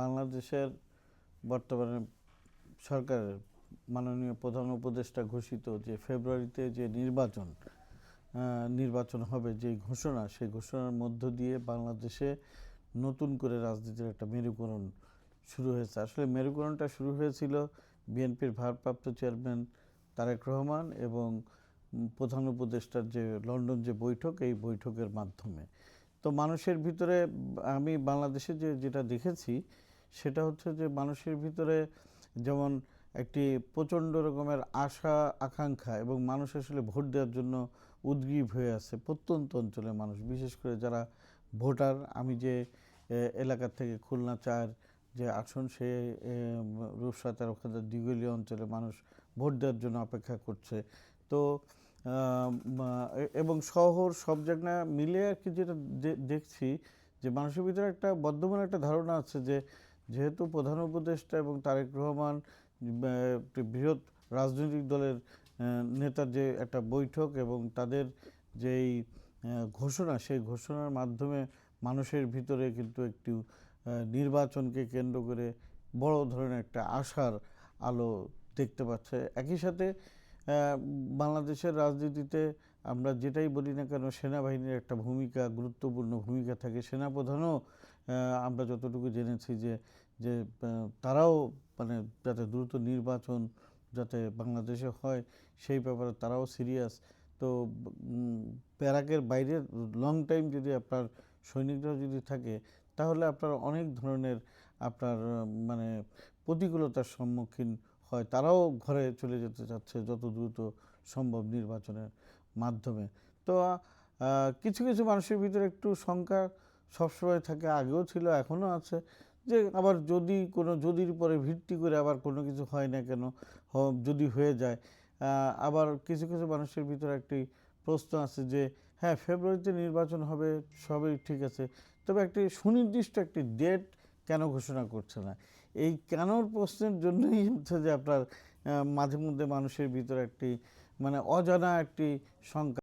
বাংলাদেশের বর্তমানে সরকারের মাননীয় প্রধান উপদেষ্টা ঘোষিত যে ফেব্রুয়ারিতে যে নির্বাচন নির্বাচন হবে, যে ঘোষণা, সেই ঘোষণার মধ্য দিয়ে বাংলাদেশে নতুন করে রাজনীতির একটা মেরুকরণ শুরু হয়েছে। আসলে মেরুকরণটা শুরু হয়েছিল বিএনপির ভারপ্রাপ্ত চেয়ারম্যান তারেক রহমান এবং প্রধান উপদেষ্টার যে লন্ডন যে বৈঠক, এই বৈঠকের মাধ্যমে। তো মানুষের ভিতরে আমি বাংলাদেশে যে, যেটা দেখেছি, সেটা হচ্ছে যে, মানুষের ভিতরে যেমন একটি প্রচণ্ড রকমের আশা, আকাঙ্ক্ষা এবং মানুষ আসলে ভোট দেওয়ার জন্য উদ্গ্রীব হয়ে আছে প্রত্যন্ত অঞ্চলের মানুষ। বিশেষ করে যারা ভোটার, আমি যে এলাকার থেকে খুলনা চার যে আসন, সে রূপসাতার ওখানে দিগলীয় অঞ্চলে মানুষ ভোট দেওয়ার জন্য অপেক্ষা করছে। তো এবং শহর সব জায়গা মিলে আর কি যেটা দেখছি যে মানুষের ভিতরে একটা বর্ধমান একটা ধারণা আছে যে যেহেতু প্রধান উপদেষ্টা এবং তারেক রহমান বৃহৎ রাজনৈতিক দলের নেতার যে একটা বৈঠক এবং তাদের যেই ঘোষণা, সেই ঘোষণার মাধ্যমে মানুষের ভিতরে কিন্তু একটু নির্বাচনকে কেন্দ্র করে বড় ধরনের একটা আশার আলো দেখতে পাচ্ছে। একই সাথে বাংলাদেশের রাজনীতিতে আমরা যেটাই বলি না কেন, সেনাবাহিনীর একটা ভূমিকা, গুরুত্বপূর্ণ ভূমিকা থাকে। সেনাপ্রধানও আমরা যতটুকু জেনেছি যে যে তারাও মানে যাতে দ্রুত নির্বাচন যাতে বাংলাদেশে হয়, সেই ব্যাপারে তারাও সিরিয়াস। তো প্যারাকের বাইরে লং টাইম যদি আপনার সৈনিকরা যদি থাকে, তাহলে আপনার অনেক ধরনের আপনার মানে প্রতিকূলতার সম্মুখীন হয়, তারাও ঘরে চলে যেতে চাচ্ছে যত দ্রুত সম্ভব নির্বাচনের মাধ্যমে। তো কিছু কিছু মানুষের ভিতরে একটু শঙ্কা সবসময় থাকে, আগেও ছিল, এখনও আছে যে, আবার যদি কোনো, যদির পরে ভিত্তি করে আবার কোনো কিছু হয় না কেন যদি হয়ে যায় আবার কিছু কিছু মানুষের ভিতরে একটি প্রশ্ন আছে যে হ্যাঁ ফেব্রুয়ারিতে নির্বাচন হবে, সবই ঠিক আছে, তবে একটি সুনির্দিষ্ট একটি ডেট কেন ঘোষণা করছে না? এই কেনর প্রশ্নের জন্যই হচ্ছে যে আপনার মাঝে মধ্যে মানুষের ভিতরে একটি মানে অজানা একটি শঙ্কা